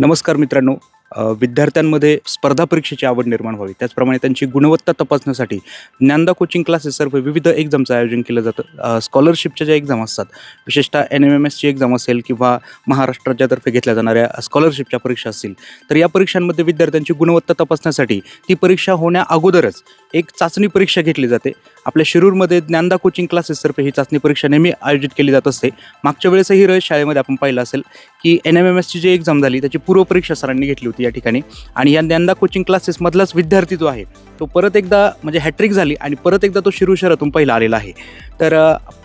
नमस्कार मित्रांनो. विद्यार्थ्यांमध्ये स्पर्धा परीक्षेची आवड निर्माण व्हावी. त्याचप्रमाणे त्यांची गुणवत्ता तपासण्यासाठी ज्ञानदा कोचिंग क्लासेसतर्फे विविध एक्झामचं आयोजन केलं जातं. स्कॉलरशिपच्या ज्या एक्झाम असतात विशेषतः एन एम एम एसची एक्झाम असेल किंवा महाराष्ट्राच्यातर्फे घेतल्या जाणाऱ्या स्कॉलरशिपच्या परीक्षा असतील तर या परीक्षांमध्ये विद्यार्थ्यांची गुणवत्ता तपासण्यासाठी ती परीक्षा होण्या अगोदरच एक चाचणी परीक्षा घेतली जाते. आपल्या शिरूरमध्ये ज्ञानदा कोचिंग क्लासेसतर्फे ही चाचणी परीक्षा नेहमी आयोजित केली जात असते. मागच्या वेळेसही रयत शाळेमध्ये आपण पाहिलं असेल की एन एम एम एसची जी एक्झाम झाली त्याची पूर्वपरीक्षा सरांनी घेतली होती या ठिकाणी. आणि या ज्ञानदा कोचिंग क्लासेसमधलाच विद्यार्थी जो आहे तो परत एकदा म्हणजे हॅट्रिक झाली आणि परत एकदा तो शिरू शहरातून पहिला आलेला आहे. तर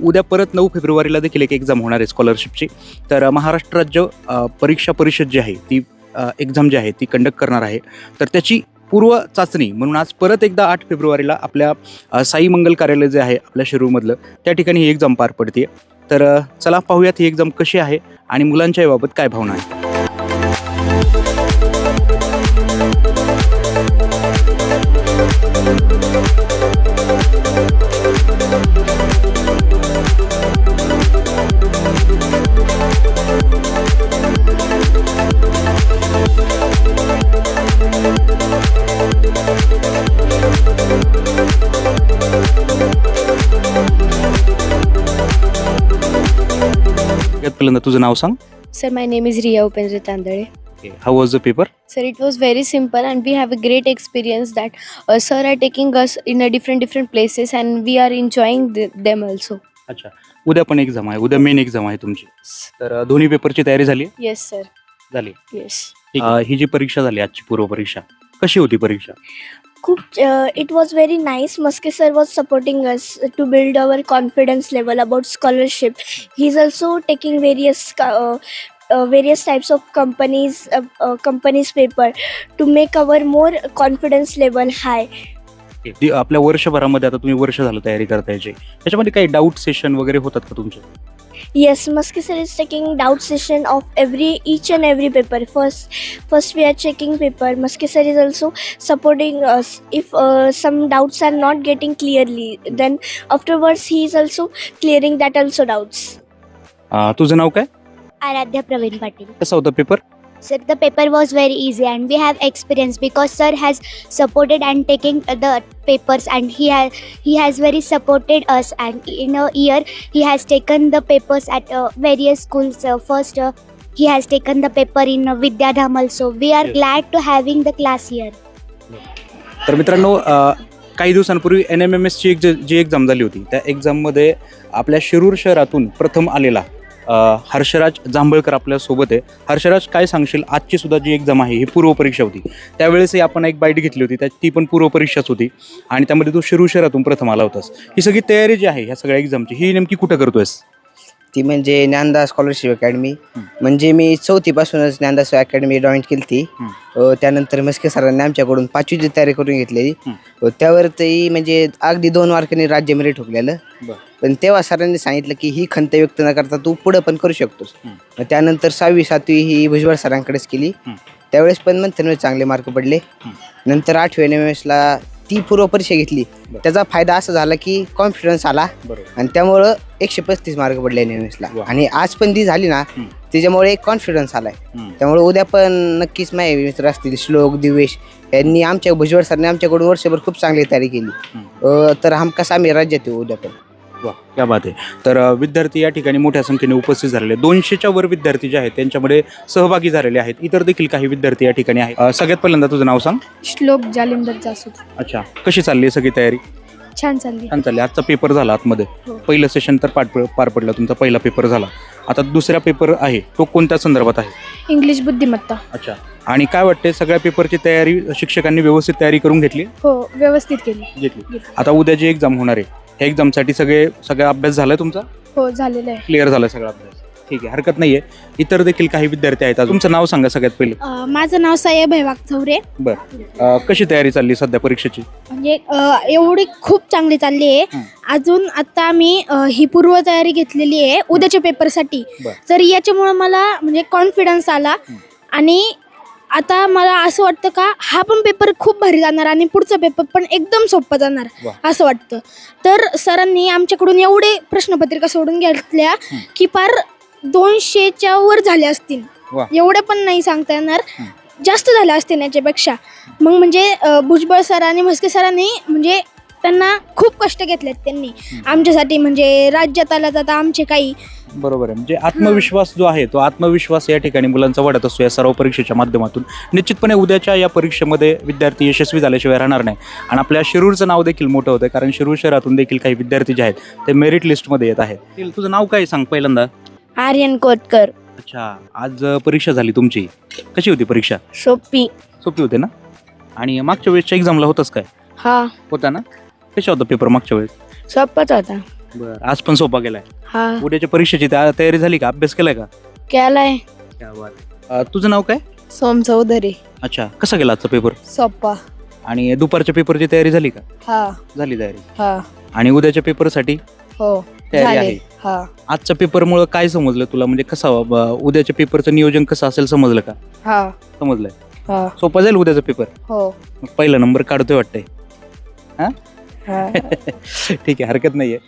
उद्या परत नऊ फेब्रुवारीला देखील एक एक्झाम होणार आहे स्कॉलरशिपची तर महाराष्ट्र राज्य परीक्षा परिषद जी आहे ती एक्झाम जी आहे ती कंडक्ट करणार आहे. तर त्याची पूर्व चाचणी म्हणून आज परत एकदा आठ फेब्रुवारीला आपल्या साई मंगल कार्यालय जे आहे आपल्या शिरूरमधलं त्या ठिकाणी ही एक्झाम पार पडते तर चला पाहूयात ही एक्झाम कशी आहे आणि मुलांच्या याबाबत काय भावना आहे सगळ्यात पहिल्यांदा तुझं नाव सांग Sir, my name is Riya Upendra Tandale. How was the paper was very simple, and we have a great experience that uh, sir are taking us in a different different places, and we are enjoying th- them also. अच्छा उद्या पण exam आहे उद्या main exam आहे तुमची तर अ, दोन्ही पेपरची तयारी झाली? Yes, sir. झाली. अ, ही जी परीक्षा झाली आजची पूर्व परीक्षा कशी होती परीक्षा खूप it was very nice Maske sir was supporting us to build our confidence level about scholarship he is also taking various various types of companies uh, uh, companies paper to make our more confidence level high. आपल्या वर्षभरामध्ये आता तुम्ही वर्ष झालं तयारी करता त्याच्यामध्ये काही डाऊट सेशन वगैरे होतात का तुमचे? Yes maske sir is taking doubt session of every each and every paper first first we are checking paper maske sir is also supporting us if uh, some doubts are not getting clearly then afterwards he is also clearing that also doubts अ, तुझं नाव काय Aradhya Praveen Patil. कसा होता paper Sir, the paper was very easy and we have experience because sir has supported and taking the papers and he has he has very supported us and in a year he has taken the papers at uh, various schools. Uh, first, uh, he has taken the paper in uh, Vidyadham also. We are Yes. glad to having the class here. तर मित्रांनो अ, काही दिवसांपूर्वी N M M एसची एक जी exam झाली होती त्या एक्झाममध्ये आपल्या शिरूर शहरातून प्रथम आलेला हर्षराज जांभळकर आपल्यासोबत आहे. हर्षराज काय सांगशील? आजची सुद्धा जी एक्झाम आहे ही पूर्वपरीक्षा होती. त्यावेळेसही आपण एक बाईट घेतली होती त्या ती पण पूर्वपरीक्षाच होती. आणि त्यामध्ये तू शिरूर शहरातून प्रथम आला होतास. ही सगळी तयारी जी आहे ह्या सगळ्या एक्झामची ही नेमकी कुठं करतोयस? ती म्हणजे ज्ञानदा स्कॉलरशिप अकॅडमी. म्हणजे मी चौथीपासूनच ज्ञानदा अकॅडमी जॉईन केली ती त्यानंतर मस्के सरांनी आमच्याकडून पाचवीची तयारी करून घेतलेली. त्यावर तेही म्हणजे अगदी दोन मार्कांनी राज्य मेरिट ठोकलेलं. पण तेव्हा सरांनी सांगितलं की ही खंत व्यक्त न करता तू पुढं पण करू शकतोस. त्यानंतर सहावी सातवी ही भुजबळ सरांकडेच केली. त्यावेळेस पण म्हणते चांगले मार्क पडले. नंतर आठवी एसला ती पूर्व परीक्षा घेतली. त्याचा फायदा असा झाला की कॉन्फिडन्स आला बरोबर. आणि त्यामुळं एकशे पस्तीस मार्क पडले वा. आणि आज पण ती झाली ना. त्याच्यामुळे एक कॉन्फिडन्स आलाय. त्यामुळे उद्या पण नक्कीच माझे मित्र असतील श्लोक दिवेश यांनी आमच्या भुजबळ सरने आमच्याकडून वर्षभर खूप चांगली तयारी केली. अं, तर हमखास आम्ही राज्यात येऊ उद्या पण. वा क्या बात आहे. तर अ, विद्यार्थी या ठिकाणी मोठ्या संख्येने उपस्थित झालेले आहेत. दोनशेच्या वर विद्यार्थी जे आहेत त्यांच्यामध्ये सहभागी झालेले आहेत. इतर देखील काही विद्यार्थी या ठिकाणी आहेत. अ, सगळ्यात पहिल्यांदा तुझं नाव सांग. श्लोक जालिंदर जासूद. अच्छा कशी चालली आहे सगळी तयारी? छान चालली. छान चालली. आजचा पेपर झाला आतमध्ये. हो. पहिलं सेशन तर पार पार पडलं. तुमचा पहिला पेपर झाला. आता दुसरा पेपर आहे. तो कोणत्या संदर्भात आहे? इंग्लिश बुद्धिमत्ता. अच्छा. आणि काय वाटते सगळ्या पेपरची तयारी शिक्षकांनी व्यवस्थित तयारी करून घेतली? हो व्यवस्थित केली. घेतली. आता उद्या जी एक्झाम होणार आहे एक्झामसाठी सगळे सगळा अभ्यास झालाय तुमचा? हो झालेलं आहे. क्लिअर झाला सगळा अभ्यास. ठीक आहे हरकत नाहीये. इतर देखील काही विद्यार्थी आहेत अजून. तुमचं नाव सांगा सगळ्यात पहिले. अ, माझं नाव साहेब आहे वागचौरे अ, कशी तयारी चालली सध्या परीक्षेची? म्हणजे अ, एवढी खूप चांगली चालली आहे. अजून आता अ, ही पूर्व तयारी घेतलेली आहे उद्याच्या पेपरसाठी बर. तर याच्यामुळं मला म्हणजे कॉन्फिडन्स आला. आणि आता मला असं वाटतं का हा पण पेपर खूप भारी जाणार आणि पुढचा पेपर पण एकदम सोपं जाणार वा. असं वाटतं. तर सरांनी आमच्याकडून एवढे प्रश्नपत्रिका सोडून घेतल्या की पार दोनशेच्या वर झाल्या असतील. वा. एवढे पण नाही सांगता येणार. जास्त झाले असते याच्यापेक्षा. मग म्हणजे अं, भुजबळ सर आणि म्हस्के सरांनी म्हणजे त्यांना खूप कष्ट घेतलेत त्यांनी. आमच्यासाठी म्हणजे राज्यात आल्यात आता आमचे काही बरोबर आहे. म्हणजे आत्मविश्वास जो आहे तो आत्मविश्वास या ठिकाणी मुलांचा वाढत असतो. या सर्व परीक्षेच्या माध्यमातून. निश्चितपणे उद्याच्या या परीक्षेमध्ये विद्यार्थी यशस्वी झाल्याशिवाय राहणार नाही. आणि आपल्या शिरूरचं नाव देखील मोठं होतं कारण शिरूर शहरातून देखील काही विद्यार्थी जे आहेत ते मेरिट लिस्टमध्ये येत आहेत. तुझं नाव काय सांग पहिल्यांदा. आर्यन कोतकर. अच्छा आज परीक्षा झाली तुमची. कशी होती परीक्षा? सोपी. सोपी होते ना? आणि मागच्या वेळेसच्या एक्झामला होतंच काय? हा. होता ना? कशा होता पेपर मागच्या वेळेस? सोपाच होता. बरं आज पण सोपा गेलाय हा. उद्याच्या परीक्षेची तया- तयारी झाली का? अभ्यास केलाय का? केलाय. क्या बात. अ, तुझं नाव काय? सोम चौधरी. अच्छा कसा गेला आजचा पेपर सोप्पा आणि दुपारच्या पेपरची तयारी झाली का? हा. झाली तयारी. हा. आणि उद्याच्या पेपरसाठी हो. तयारी आहे. हा. आजच्या पेपरमुळे काय समजलं तुला? म्हणजे कसा ब- उद्याच्या पेपरचं नियोजन कसं असेल समजलं का? हा. समजलंय. हा. सोपा जाईल उद्याचा पेपर हो. मग पहिला नंबर काढतोय वाटतंय. हा? ठीक आहे हरकत नाहीये.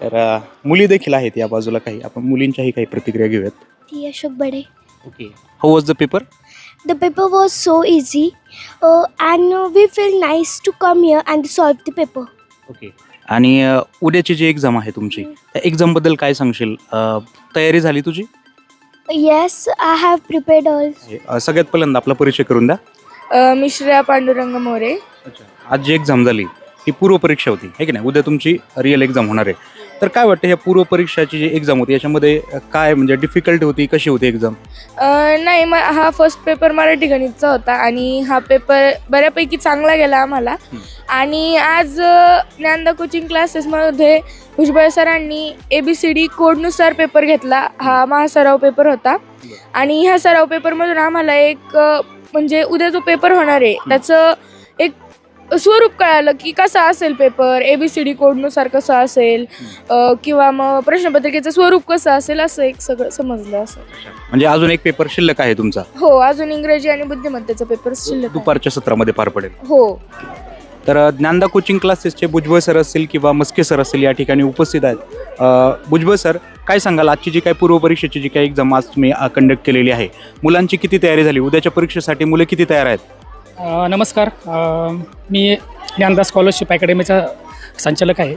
तर अ, मुली देखील आहेत या बाजूला काही. आपण मुलींच्याही काही प्रतिक्रिया घेऊयात. ती Ashok Bade. Okay. How was the paper The paper was so easy, uh, and uh, we feel nice to come here and solve the paper. Okay. आणि अ, उद्याची जी एक्झाम आहे तुमची त्या एक्झामबद्दल काय सांगशील? अ, तयारी झाली तुझी? Yes, I have prepared all. अ, सगळ्यात पहिल्यांदा आपला परिचय करून द्या. अ, मी श्रेया पांडुरंग मोरे. आज जी एक्झाम झाली ही पूर्व परीक्षा होती आहे की नाही? उद्या तुमची रिअल एक्झाम होणार आहे. तर काय वाटतं ह्या पूर्व परीक्षाची जी एक्झाम होती याच्यामध्ये काय म्हणजे डिफिकल्ट होती कशी होती एक्झाम नाही मग हा फर्स्ट पेपर मराठी गणितचा होता आणि हा पेपर बऱ्यापैकी चांगला गेला आम्हाला. आणि आज ज्ञानदा कोचिंग क्लासेसमध्ये भुजबळ सरांनी ए बी सी डी कोडनुसार पेपर घेतला. हा महासराव पेपर होता. आणि ह्या सराव पेपरमधून आम्हाला एक म्हणजे उद्या जो पेपर होणार आहे त्याचं एक स्वरूप कळालं की कसा असेल paper A B C D कोडनुसार कसं असेल? अ, किंवा मग प्रश्नपत्रिकेचं स्वरूप कसं असेल? असं एक सगळं समजलं असं. म्हणजे अजून एक पेपर शिल्लक आहे तुमचा? हो अजून इंग्रजी आणि बुद्धिमत्तेचा पेपर शिल्लक आहे. दुपारच्या सत्रामध्ये पार पडेल. हो. तर अ, ज्ञानदा कोचिंग क्लासेसचे भुजबळ सर असतील किंवा मस्के सर असतील या ठिकाणी उपस्थित आहेत. अ, भुजबळ सर काय सांगाल? आजची जी काही पूर्व परीक्षेची जी काही एक्झाम आज तुम्ही कंडक्ट केलेली आहे मुलांची किती तयारी झाली? उद्याच्या परीक्षेसाठी मुलं किती तयार आहेत? अ, नमस्कार. अ, मी ज्ञानदास स्कॉलरशिप अकॅडमीचा संचालक आहे.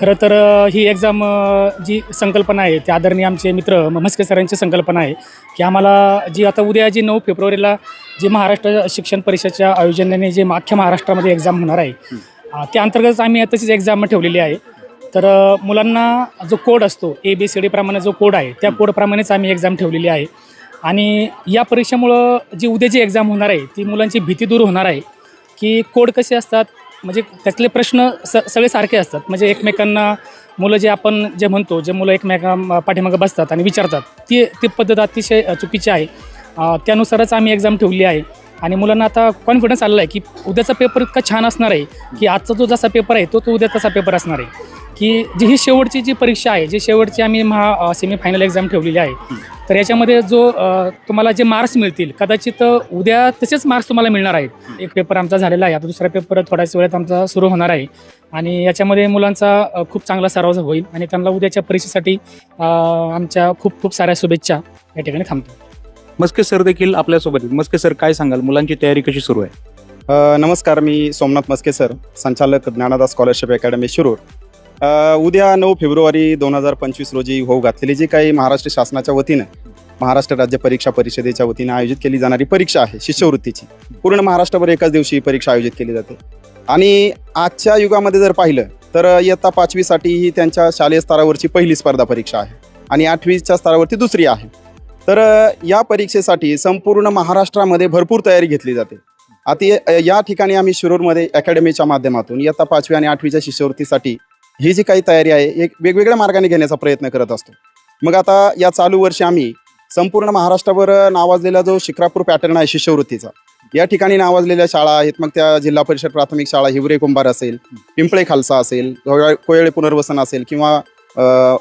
खरं तर अ, ही एक्झाम अ, जी संकल्पना आहे ते आदरणीय आमचे मित्र म- म्हस्के सरांची संकल्पना आहे की आम्हाला जी आता उद्या जी नऊ फेब्रुवारीला जी महाराष्ट्र शिक्षण परिषदेच्या आयोजनाने जे अख्ख्या महाराष्ट्रामध्ये एक्झाम होणार आहे अ, त्या अंतर्गत आम्ही तशीच एक्झाम ठेवलेली आहे. तर अ, मुलांना जो कोड असतो ए बी सी डीप्रमाणे जो कोड आहे त्या कोडप्रमाणेच आम्ही एक्झाम ठेवलेली आहे. आणि या परीक्षेमुळं जी उद्याची एक्झाम होणार आहे ती मुलांची भीती दूर होणार आहे की कोड कसे असतात? म्हणजे त्यातले प्रश्न स सगळे सारखे असतात. म्हणजे एकमेकांना मुलं जे आपण जे म्हणतो जे मुलं एकमेका पाठीमागं बसतात आणि विचारतात ती ती पद्धत अतिशय चुकीची आहे. त्यानुसारच आम्ही एक्झाम ठेवली आहे. आणि मुलांना आता कॉन्फिडन्स आलेला आहे की उद्याचा पेपर इतका छान असणार आहे की आजचा जो जसा पेपर आहे तो तो उद्या तसा पेपर असणार आहे. की जी ही शेवटची जी परीक्षा आहे जी शेवटची आम्ही महा सेमीफायनल एक्झाम ठेवलेली आहे तर याच्यामध्ये जो तुम्हाला जे मार्क्स मिळतील कदाचित उद्या तसेच मार्क्स तुम्हाला मिळणार आहेत. एक पेपर आमचा झालेला आहे आता दुसरा पेपर थोड्याच वेळात आमचा सुरू होणार आहे. आणि याच्यामध्ये मुलांचा खूप चांगला सराव होईल आणि त्यांना उद्याच्या परीक्षेसाठी आमच्या खूप खूप साऱ्या शुभेच्छा या ठिकाणी थांबतो. मस्के सर देखील आपल्यासोबत आहेत. मस्के सर काय सांगाल? मुलांची तयारी कशी सुरू आहे? नमस्कार मी सोमनाथ मस्के सर संचालक ज्ञानदास स्कॉलरशिप अकॅडमी शिरूर. उद्या नऊ फेब्रुवारी दोन हजार पंचवीस रोजी होऊ घातलेली जी काही महाराष्ट्र शासनाच्या वतीनं महाराष्ट्र राज्य परीक्षा परिषदेच्या वतीनं आयोजित केली जाणारी परीक्षा आहे शिष्यवृत्तीची. पूर्ण महाराष्ट्रभर एकाच दिवशी ही परीक्षा आयोजित केली जाते. आणि आजच्या युगामध्ये जर पाहिलं तर इयत्ता पाचवीसाठी ही त्यांच्या शालेय स्तरावरची पहिली स्पर्धा परीक्षा आहे आणि आठवीच्या स्तरावरती दुसरी आहे. तर या परीक्षेसाठी संपूर्ण महाराष्ट्रामध्ये भरपूर तयारी घेतली जाते. आता या ठिकाणी आम्ही शिरूरमध्ये अकॅडमीच्या माध्यमातून इयत्ता पाचवी आणि आठवीच्या शिष्यवृत्तीसाठी ही जी काही तयारी आहे एक वेगवेगळ्या मार्गाने घेण्याचा प्रयत्न करत असतो. मग आता या चालू वर्षी आम्ही संपूर्ण महाराष्ट्रावर नावाजलेला जो शिक्रापूर पॅटर्न आहे शिष्यवृत्तीचा या ठिकाणी नावाजलेल्या शाळा आहेत. मग त्या जिल्हा परिषद प्राथमिक शाळा हिवरे कुंभार असेल पिंपळे खालसा असेल कोयळे पुनर्वसन असेल किंवा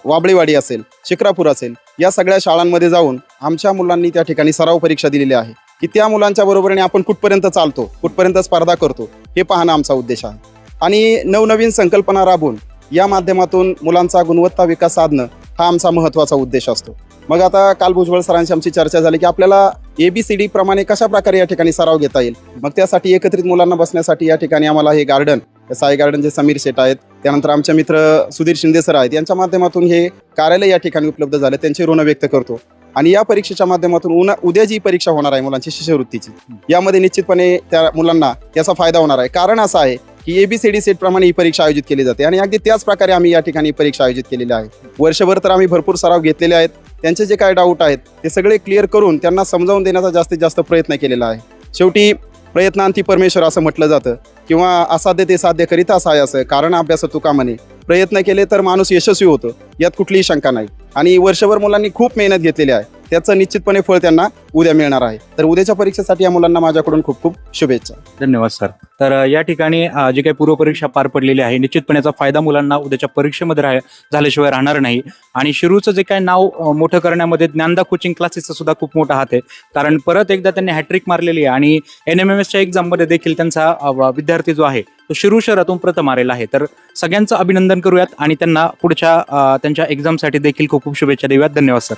वाबळेवाडी असेल शिक्रापूर असेल या सगळ्या शाळांमध्ये जाऊन आमच्या मुलांनी त्या ठिकाणी सराव परीक्षा दिलेली आहे. की त्या मुलांच्या बरोबरीने आपण कुठपर्यंत चालतो कुठपर्यंत स्पर्धा करतो हे पाहणं आमचा उद्देश आहे. आणि नवनवीन संकल्पना राबवून या माध्यमातून मुलांचा गुणवत्ता विकास साधणं हा आमचा महत्त्वाचा उद्देश असतो. मग आता काल भुजबळ सरांशी आमची चर्चा झाली की आपल्याला ए बी सी डी प्रमाणे कशा प्रकारे या ठिकाणी सराव घेता येईल? मग त्यासाठी एकत्रित मुलांना बसण्यासाठी या ठिकाणी आम्हाला हे गार्डन साई गार्डन जे समीर शेट आहेत त्यानंतर आमचे मित्र सुधीर शिंदे सर आहेत यांच्या माध्यमातून हे कार्यालय या ठिकाणी उपलब्ध झाले त्यांचे ऋण व्यक्त करतो. आणि या परीक्षेच्या माध्यमातून उन्हा उद्या जी परीक्षा होणार आहे मुलांची शिष्यवृत्तीची यामध्ये निश्चितपणे त्या मुलांना याचा फायदा होणार आहे. कारण असं आहे की एबीसीडी सेट प्रमाणे ही परीक्षा आयोजित केली जाते. आणि अगदी त्याच प्रकारे आम्ही या ठिकाणी ही परीक्षा आयोजित केलेली आहे. वर्षभर तर आम्ही भरपूर सराव घेतलेले आहेत. त्यांचे जे काय डाऊट आहेत ते सगळे क्लिअर करून त्यांना समजावून देण्याचा जास्तीत जास्त प्रयत्न केलेला आहे. शेवटी प्रयत्नांती परमेश्वर असं म्हटलं जातं. किंवा असाध्य ते साध्य करीता असं आहे असं कारण अभ्यास तुका म्हणे. प्रयत्न केले तर माणूस यशस्वी होतो यात कुठलीही शंका नाही. आणि वर्षभर मुलांनी खूप मेहनत घेतलेली आहे. त्याचं निश्चितपणे फळ त्यांना उद्या मिळणार आहे. तर उद्याच्या परीक्षेसाठी या मुलांना माझ्याकडून खूप खूप शुभेच्छा. धन्यवाद सर. तर या ठिकाणी जी काही पूर्वपरीक्षा पार पडलेली आहे निश्चितपणे याचा फायदा मुलांना उद्याच्या परीक्षेमध्ये राह झाल्याशिवाय राहणार नाही. आणि शिरूचं जे काय नाव मोठं करण्यामध्ये ज्ञानदा कोचिंग क्लासेसचा सुद्धा खूप मोठा हात आहे. कारण परत एकदा त्यांनी हॅट्रिक मारलेली आहे आणि एन एम एम एसच्या एक्झाममध्ये देखील त्यांचा विद्यार्थी जो आहे तो शिरू शहरातून प्रथम आलेला आहे. तर सगळ्यांचं अभिनंदन करूयात आणि त्यांना पुढच्या त्यांच्या एक्झामसाठी देखील खूप खूप शुभेच्छा देऊयात. धन्यवाद सर.